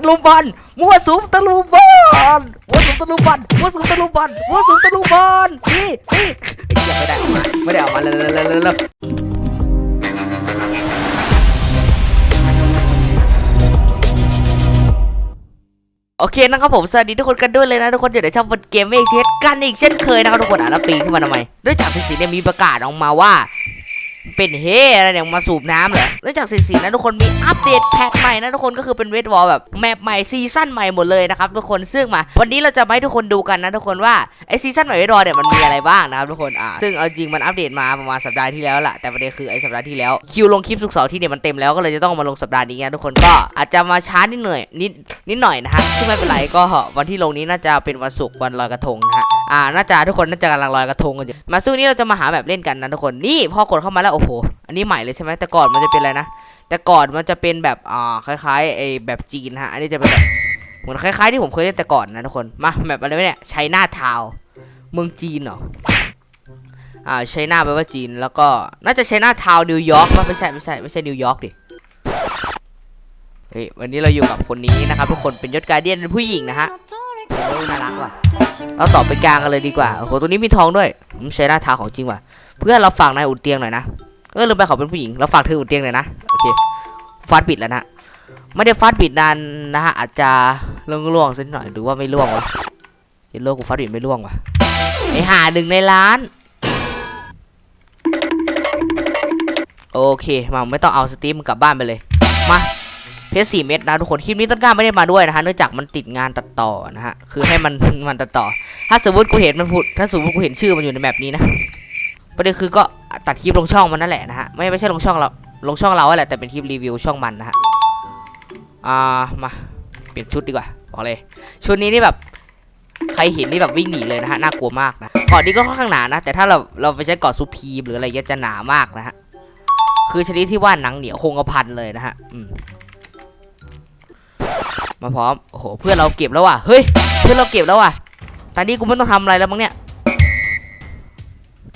ะลุมบอลมั่วสุมตะลุมบอลมั่วสุมตะลุมบอลมั่วสุมตะลุมบอลมั่วสุมตะลุมบอลนี่นี่ไอ้เหี้ยไม่ได้ออกมาไม่ได้ออกมาเลยเลยเลยเลยโอเคนะครับผมสวัสดีทุกคนกันด้วยเลยนะทุกคนอยู่ในช่องบนเกมเมกเชสกันอีกเช่นเคยนะครับทุกคนอะแล้วปีนขึ้นมาทำไมเนื่องจากสิ่งนี่ยมีประกาศออกมาว่า เป็นเฮอะไรเนี่ยมาสูบน้ำเหรอเนื่องจากสิ่งสีนะทุกคนมีอัปเดตแพทใหม่นะทุกคนก็คือเป็นเวทวอลแบบแมปใหม่ซีซั่นใหม่หมดเลยนะครับทุกคนซึ่งมา วันนี้เราจะให้ทุกคนดูกันนะทุกคนว่าไอซีซั่นใหม่เวทวอลเนี่ยมันมีอะไรบ้างนะครับทุกคนอะซึ่งเอาจริงมันอัปเดตมาประมาณสัปดาห์ที่แล้วแหละแต่ประเด็นคือไอสัปดาห์ที่แล้วคิวลงคลิปสุกเสาร์ที่เนี่ยมันเต็มแล้วก็เลยจะต้องมาลงสัปดาห์นี้นะทุกคนก็อาจจะมาช้านิดหน่อยนิดนิดหน่อยนะฮะซึ่งไม่เป็นไรก็วันที่ลงนี้น่าจะเป็นวันศุกร์วันลอยกระทงนะฮะ อ่าน่าจะทุกคนน่าจะกำลังลอยกระทงกันอยู่มาสู้นี้เราจะมาหาแบบเล่นกันนะทุกคนนี่พอกดเข้ามาแล้วโอ้โหอันนี้ใหม่เลยใช่ไหมแต่ก่อนมันจะเป็นอะไรนะแต่ก่อนมันจะเป็นแบบอ่าคล้ายๆไอ้แบบจีนฮะอันนี้จะเป็นแบบเหมือนคล้ายๆที่ผมเคยเล่นแต่ก่อนนะทุกคนมาแบบอะไรเนี่ยไชน่าทาวเมืองจีนเหรออ่าไชน่าแปลว่าจีนแล้วก็น่าจะไชน่าทาวนิวยอร์กไม่ใช่ไม่ใช่ไม่ใช่นิวยอร์กดิเฮ้ยวันนี้เราอยู่กับคนนี้นะครับทุกคนเป็นยศการเดียนเป็นผู้หญิงนะฮะ เออน่ารักว่ะเราตอบไปกลางกันเลยดีกว่าโอ้โหตัวนี้มีทองด้วยใช้หน้าทาของจริงว่ะ เพื่อนเราฝากนายอุ่นเตียงหน่อยนะเออลืมไปเขาเป็นผู้หญิงเราฝากเธออุ่นเตียงหน่อยนะโอเคฟาดบิดแล้วนะไม่ได้ฟาดบิดนานนะฮะอาจจะล่วงล่วงๆสักหน่อยหรือว่าไม่ล่วงวะเห็นโลกกูฟาดบิดไม่ล่วงวะไอหาหนึ่งในล้านโอเคมาไม่ต้องเอาสตีมกลับบ้านไปเลยมา เพชรสี่เม็ดนะทุกคนคลิปนี้ต้นกล้าไม่ได้มาด้วยนะฮะเนื่องจากมันติดงานตัดต่อนะฮะคือให้มันมันตัดต่อ ถ้าสมมติกูเห็นมันพูดถ้าสมมติกูเห็นชื่อมันอยู่ในแบบนี้นะประเด็นคือก็ตัดคลิปลงช่องมันนั่นแหละนะฮะไม่ไม่ใช่ลงช่องเราลงช่องเราแหละแต่เป็นคลิปรีวิวช่องมันนะฮะอ่ามาเปลี่ยนชุดดีกว่าบอกเลย ชุดนี้นี่แบบใครเห็นนี่แบบวิ่งหนีเลยนะฮะน่ากลัวมากนะเกาะนี้ก็ค่อนข้างหนานะ แต่ถ้าเราเราไปใช้เกาะซูพีมหรืออะไรเงี้ยจะหนามากนะฮะคือชนิดที่ว่าหนังเหนียวคงกระพันเลยนะฮะอืม มาพร้อมโอ้โหเพื่อนเราเก็บแล้วว่ะเฮ้ยเพื่อนเราเก็บแล้วว่ะตอนนี้กูไม่ต้องทำอะไรแล้วมั้งเนี่ย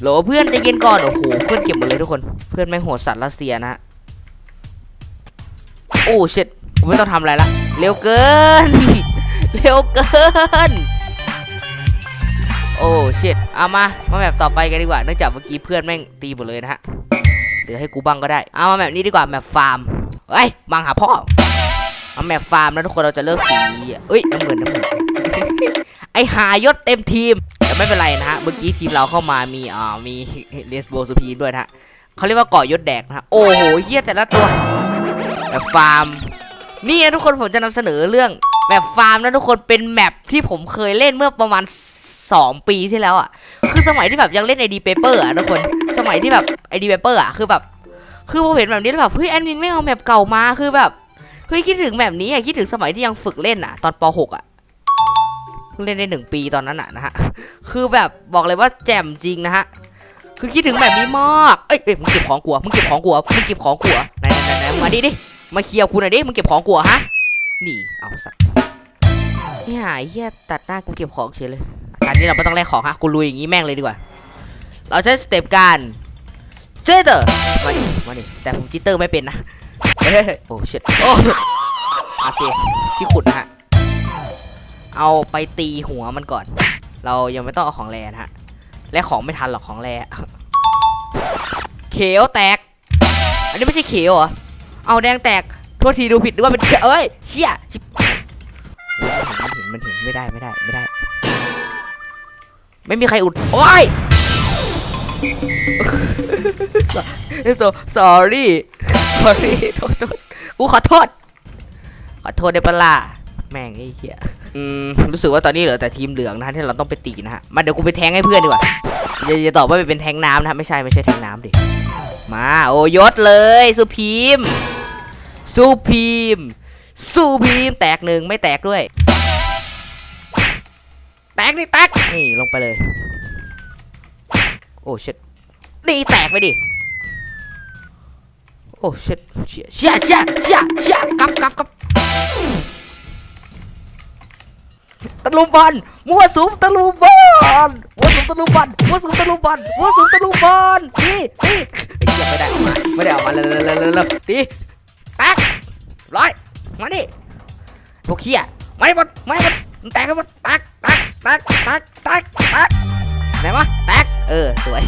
โหลเพื่อนใจเย็นก่อนโอ้โหเพื่อนเก็บหมดเลยทุกคน เพื่อนแม่งโหดสัตว์รัสเซียนะฮะโอ้เชิตกูไม่ต้องทำอะไรละเร็วเกินเร็วเกินโอ้เชิตเอามามาแบบต่อไปกันดีกว่าเนื่องจากเมื่อกี้เพื่อนแม่งตีหมดเลยนะฮะเดี๋ยวให้กูบ้างก็ได้เอามาแบบนี้ดีกว่าแบบฟาร์มเฮ้ยบังหาพ่อ เอาแมปฟาร์มนะทุกคนเราจะเลือกสีเอ้ยน้ำเงินน้ำเงินไอหายศเต็มทีมแต่ไม่เป็นไรนะฮะเมื่อกี้ทีมเราเข้ามามีอ่ามีเลสโบสุพีด้วยนะฮะเขาเรียกว่าเกาะยศแดกนะโอ้โหเฮียแต่ละตัวแบบฟาร์มนี่ทุกคนผมจะนำเสนอเรื่องแบบฟาร์มนะทุกคนเป็นแมปที่ผมเคยเล่นเมื่อประมาณ 2 ปีที่แล้วอะคือสมัยที่แบบยังเล่นไอดีเปเปอร์อะทุกคนสมัยที่แบบไอดีเปเปอร์อะคือแบบ คือผมเห็นแบบนี้แล้วแบบเฮ้ยแอดมินไม่เอาแมปเก่ามาคือแบบ เฮ้ยคิดถึงแบบนี้อะคิดถึงสมัยที่ยังฝึกเล่นอะ ตอนป .6 อะเพิ่งเล่นได้หนึ่งปีตอนนั้นอะนะฮะคือแบบบอกเลยว่าแจ่มจริงนะฮะคือคิดถึงแบบนี้มากเอ้ยเอ้ยมึงเก็บของกลัวมึงเก็บของกลัวมึงเก็บของกลัวไหนไหนไหนมาดิดิมาเคลียร์กูหน่อยดิมึงเก็บของกลัวฮะนี่เอาสัตว์นี่หายเฮียตัดหน้ากูเก็บของเฉยเลยอันนี้เราไม่ต้องแลกของฮะกูลุยอย่างงี้แม่งเลยดีกว่า เราใช้สเต็ปการเจเตอร์มาดิมาดิแต่ผมจิตเตอร์ไม่เป็นนะ เฮ้ยโอ้ชิตโอ้โอเคที่ขุดนะฮะ เอาไปตีหัวมันก่อน เรายังไม่ต้องเอาของแรนะฮะ และของไม่ทันหรอกของแรเขียวแตก อันนี้ไม่ใช่เขียวเหรอ เอาแดงแตกโทษทีดูผิดด้วยเป็นเขียวเอ้ยเชี่ยชิบมันเห็นมันเห็นไม่ได้ไม่ได้ไม่ได้ ไม่มีใครอุด โอ้ย sorry sorry sorry โทษโทษกูขอโทษ ขอโทษได้ปะล่ะแม่งไอ้เหี้ยอืมรู้สึกว่าตอนนี้เหลือแต่ทีมเหลืองนะที่เราต้องไปตีนะฮะ มาเดี๋ยวกูไปแทงให้เพื่อนดีกว่าอย่าอย่าตอบว่าเป็นแทงน้ำนะฮะไม่ใช่ไม่ใช่แทงน้ำดิ มาโอยศเลย สุพีม สุพีม สุพีม แตกหนึ่งไม่แตกด้วย แตกนี่แตกนี่ลงไปเลย โอ้ชิตนี่แตกไปดิ โอ้ชิตเชี่ยเชี่ยเชี่ยเชี่ยเชี่ยกับกับกับตะลุมบอลมัวสุมตะลุมบอลมัวสุมตะลุมบอลมัวสุมตะลุมบอลมัวสุมตะลุมบอลนี่นี่ไอ้เหี้ยไม่ได้ออกมาไม่ได้ออกมาเลยเลยเลยเลยตีแตกร้อยมาดิพวกเขี้ยไม่หมดไม่หมดแตกกันหมดแตกแตกแตกแตกแตกแตกไหนวะแตกเออสวย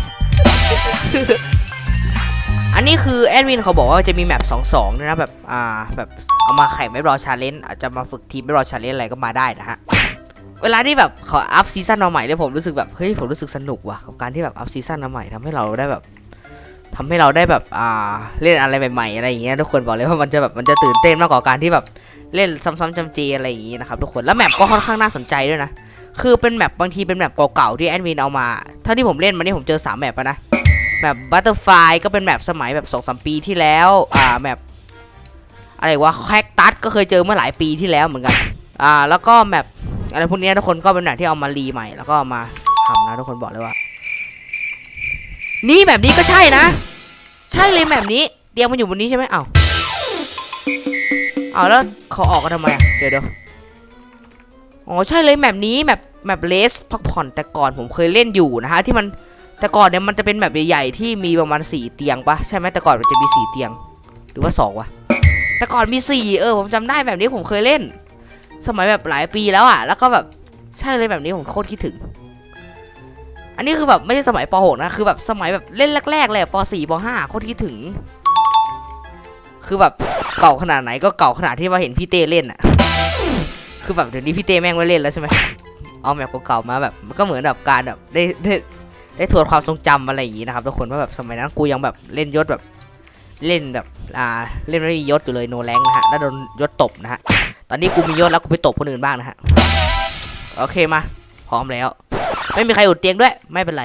อันนี้คือแอดมินเขาบอกว่าจะมีแมป2 2ด้วยนะแบบอ่าแบบเอามาแข่งไม่รอชาเลนจ์อาจจะมาฝึกทีมไม่รอชาเลนจ์อะไรก็มาได้นะฮะเวลาที่แบบเขาอัพซีซั่นมาใหม่เนี่ยผมรู้สึกแบบเฮ้ยผมรู้สึกสนุกว่ะกับการที่แบบอัพซีซั่นมาใหม่ทำให้เราได้แบบทำให้เราได้แบบอ่าเล่นอะไรใหม่ๆอะไรอย่างเงี้ยทุกคนบอกเลยว่ามันจะแบบมันจะตื่นเต้นมากกว่าการที่แบบเล่นซ้ำๆจำเจอะไรอย่างงี้นะครับทุกคนแล้วแมปก็ค่อนข้างน่าสนใจด้วยนะคือเป็นแมปบางทีเป็นแมปเก่าๆที่แอดมินเอามาเท่าที่ผมเล่นมานี่ผมเจอสามแมปนะ แมปบัตเตอร์ไฟก็เป็นแมปสมัยแบบสองสามปีที่แล้ว อ่าแมปอะไรวะแคคตัสก็เคยเจอเมื่อหลายปีที่แล้วเหมือนกัน อ่า แล้วก็แมปอะไรพวกนี้ทุกคนก็เป็นแบบที่เอามารีใหม่ แล้วก็ามาทำนะทุกคนบอกเลยว่า นี่แบบนี้ก็ใช่นะ ใช่เลยแบบนี้เตียงมันอยู่บนนี้ใช่ไหมเอ้าเอาแล้วเขาออกกันทำไมอะเดี๋ยวเดี๋ยวอ๋อใช่เลยแบบนี้แบบแบบเลสพักผ่อนแต่ก่อนผมเคยเล่นอยู่นะฮะที่มัน แต่ก่อนเนี่ยมันจะเป็นแบบใหญ่ๆที่มีประมาณสี่เตียงปะใช่ไหมแต่ก่อนมันจะมีสี่เตียง หรือว่าสองวะแต่ก่อนมีสี่เออผมจำได้แบบนี้ผมเคยเล่น สมัยแบบหลายปีแล้วอะ แล้วก็แบบใช่เลยแบบนี้ผมโคตรคิดถึง อันนี้คือแบบไม่ใช่สมัยป .6 นะคือแบบสมัยแบบเล่นแรกๆเลยป .4 ป .5 โคตรคิดถึง คือแบบเก่าขนาดไหนก็เก่าขนาดที่ว่าเห็นพี่เต้เล่นอะ คือแบบเดี๋ยวนี้พี่เต้แม่งไม่เล่นแล้วใช่ไหมเอาแบบเก่าๆมาแบบมันก็เหมือนแบบการแบบได้ ได้ทวนความทรงจำอะไรอย่างงี้นะครับทุกคนว่าแบบสมัยนั้นกูยังแบบเล่นยศแบบเล่นแบบอ่าเล่นไม่มียศอยู่เลยโนแรงนะฮะแล้วโดนยศตบนะฮะตอนนี้กูมียศแล้วกูไปตบคนอื่นบ้างนะฮะโอเคมาพร้อมแล้ว ไม่มีใครอุดเตียงด้วย ไม่เป็นไร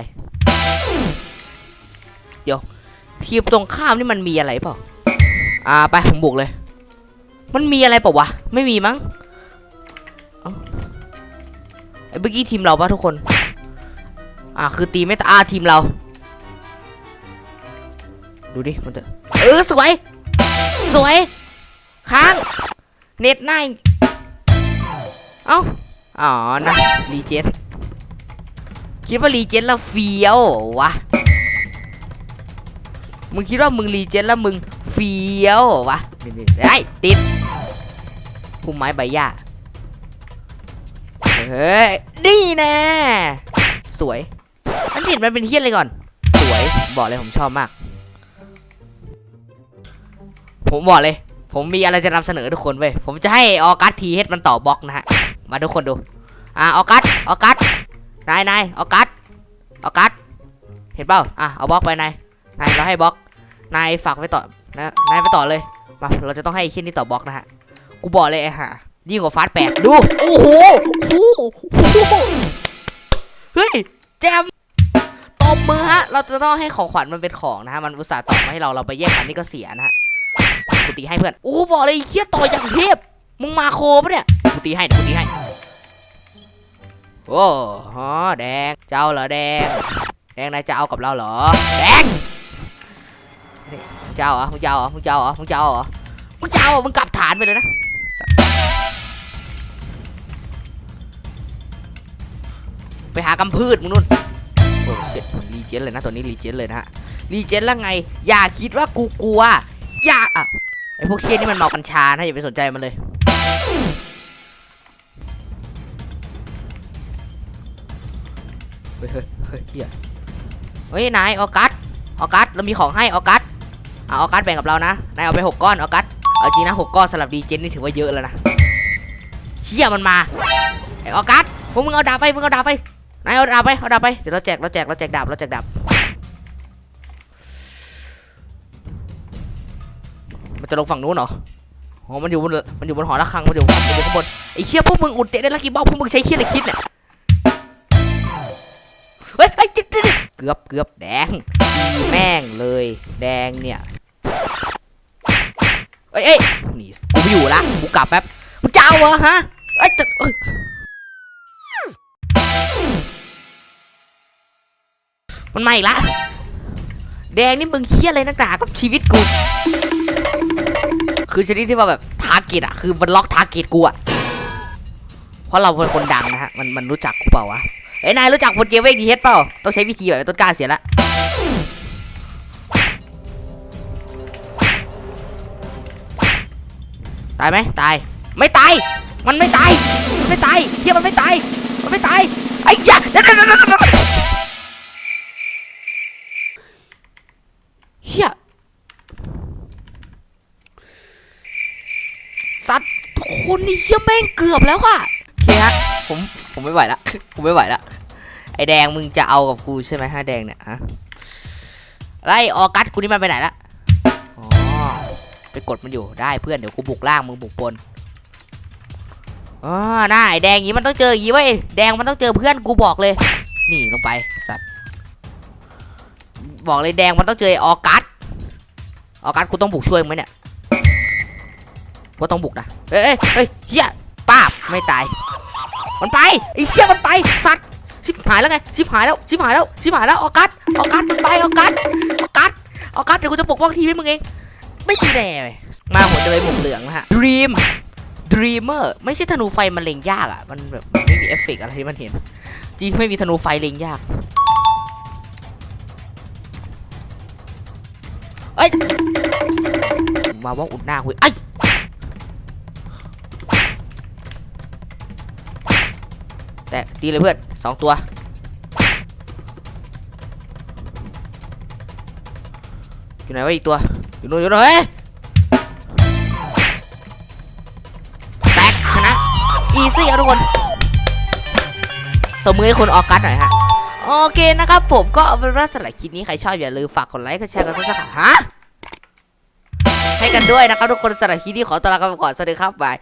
เดี๋ยวทีมตรงข้ามนี่มันมีอะไรเปล่าอ่าไปผมบุกเลย มันมีอะไรเปล่าวะไม่มีมั้งเอ้าไอ้เมื่อกี้ทีมเราปะทุกคน อ่าคือตีไม่ตาอ่าทีมเรา ดูดิมันจะเออสวย สวย ค้าง เน็ตนายเอ้าอ๋อนะรีเจนคิดว่ารีเจนแล้วเฟี้ยววะมึงคิดว่ามึงรีเจนแล้วมึงเฟี้ยววะได้ติดพุ่มไม้ใบหญ้าเฮ้ยนี่แน่สวย มันเห็นมันเป็นเฮี้ยอะไรก่อน สวยบอกเลยผมชอบมาก ผมบอกเลย ผมมีอะไรจะนำเสนอทุกคนเว้ยผมจะให้ออกัสทีเฮดมันต่อบล็อกนะฮะ มาทุกคนดู อะออกัสออกัสนายนายออกัสออกัสเห็นเปล่าอะเอาบล็อกไปนายนายเราให้บล็อก นายฝากไว้ต่อนะนายไปต่อเลยมาเราจะต้องให้ไอ้เช่นนี้ต่อบล็อกนะฮะกูบอกเลยไอ้ห่ายิ่งกว่าฟาสแปดดู โอ้โหโอ้โหเฮ้ยแจม บมือฮะ เราจะต้องให้ของขวัญมันเป็นของนะฮะ มันอุตส่าห์ตอบมาให้เรา เราไปแย่งกันนี่ก็เสียนะฮะกูตีให้เพื่อนอู้บอกเลยเฮียต่ออย่างเทพ มึงมาโคปะเนี่ยกูตีให้เดี๋ยวกูตีให้ โอ้ฮอแดง เจ้าเหรอแดง แดงนายจะเอากับเราเหรอ แดงมึงเจ้าเหรอมึงเจ้าเหรอมึงเจ้าเหรอมึงเจ้าเหรอมึงเจ้าเหรอมึงกลับฐานไปเลยนะไปหากำพืชมึงนู่น เจ็ดรีเจนเลยนะตัวนี้รีเจนเลยนะฮะรีเจนแล้วไง อย่าคิดว่ากูกลัว อย่าอะไอพวกเชี่ยนี่มันเมากัญชานะอย่าไปสนใจมันเลยเฮ้ยเฮ้ยเฮ้ยเฮียเฮ้ยนายออกัสออกัสเรามีของให้ออกัสเอาออกัสแบ่งกับเรานะนายเอาไปหกก้อนออกัสเอาจริงนะหกก้อนสำหรับดีเจนนี่ถือว่าเยอะแล้วนะเชี่ยมันมาไอออกัสพวกมึงเอาดาบไปมึงเอาดาบไป นายเอาดาบไปเอาดาบไปเดี๋ยวเราแจกเราแจกเราแจกดาบเราแจกดาบมันจะลงฝั่งนู้นเหรอโอ๋อมันอยู่บนมันอยู่บนหอระฆังมันอยู่มันอยู่ข้างบนไอ้เชี่ยพวกมึงอุดเตะได้ลักกี้บอลพวกมึงใช้เชี่ยอะไรคิดเนี่ยเฮ้ยเฮ้จิ๊ดจิ๊ดจิ๊ดเกือบเกือบแดง แม่งเลย แดงเนี่ยเอ้ยเอ้ยนี่กูไม่อยู่ละกูกลับแป๊บมึงจะเอาเหรอฮะเอ้ยจะ มันมาอีกละ แดงนี่มึงเคี้ยอะไรนักหนากับชีวิตกู คือชนิดที่ว่าแบบทาร์เก็ตอะคือมันล็อกทาร์เก็ตกูอะเพราะเราเป็นคนดังนะฮะ มันมันรู้จักกูเปล่าวะเอ้ยนายรู้จักพลเกมเวกดีเฮดเปล่า ต้องใช้วิธีแบบต้นกล้าเสียละตายไหมตาย ไม่ตาย มันไม่ตาย ไม่ตายเฮียมันไม่ตาย มันไม่ตายไอ้ยะเดี๋ยวเดี๋ยวเดี๋ยวเดี๋ยวเดี๋ยวเฮีย สัตว์ทุกคนนี่เฮียแม่งเกือบแล้วอะเคฮะผมผมไม่ไหวละผมไม่ไหวละไอแดงมึงจะเอากับกูใช่ไหมฮะแดงเนี่ยฮะไล่ออกัสกูนี่มันไปไหนละอ๋อไปกดมันอยู่ได้เพื่อนเดี๋ยวกูบุกล่างมึงบุกบนอ๋อหน้าไอแดงอย่างงี้มันต้องเจออย่างงี้เว้แดงมันต้องเจอเพื่อนกูบอกเลย นี่ลงไปสัตว์บอกเลยแดงมันต้องเจอออกัสออกัสกูต้องบุกช่วยมึงไหมเนี่ย กูต้องบุกนะเอ้ยเอ้ยเฮ้ยเฮียป้าบไม่ตาย มันไปไอ้เชี่ยมันไปสัตว์ชิบหายแล้วไงชิบหายแล้วชิบหายแล้วชิบหายแล้วออกัสออกัสมันไปออกัสออกัสออกัสเดี๋ยวกูจะปกป้องทีมให้มึงเองไม่แน่เว้ยมาหัวจะไปหมวกเหลืองนะฮะ Dream Dreamer ไม่ใช่ธนูไฟมันเล็งยากอะมันแบบไม่มีเอฟเฟกอะไรที่มันเห็นจริงไม่มีธนูไฟเล็งยากเอ้ยมาว่าอุดหน้าคุยไอ้ แต่ตีเลยเพื่อนสองตัวอยู่ไหนวะอีกตัว อยู่นู่นอยู่นู่นเฮ้ยแตกชนะอีซี่ครับทุกคนตบมือให้คนออกัสหน่อยฮะโอเคนะครับผมก็เอาเป็นว่าสำหรับคลิปนี้ใครชอบอย่าลืมฝากกดไลค์กดแชร์กดซับสไครต์ฮะให้กันด้วยนะครับทุกคนสำหรับคลิปนี้ขอตัวลาไปก่อนสวัสดีครับบาย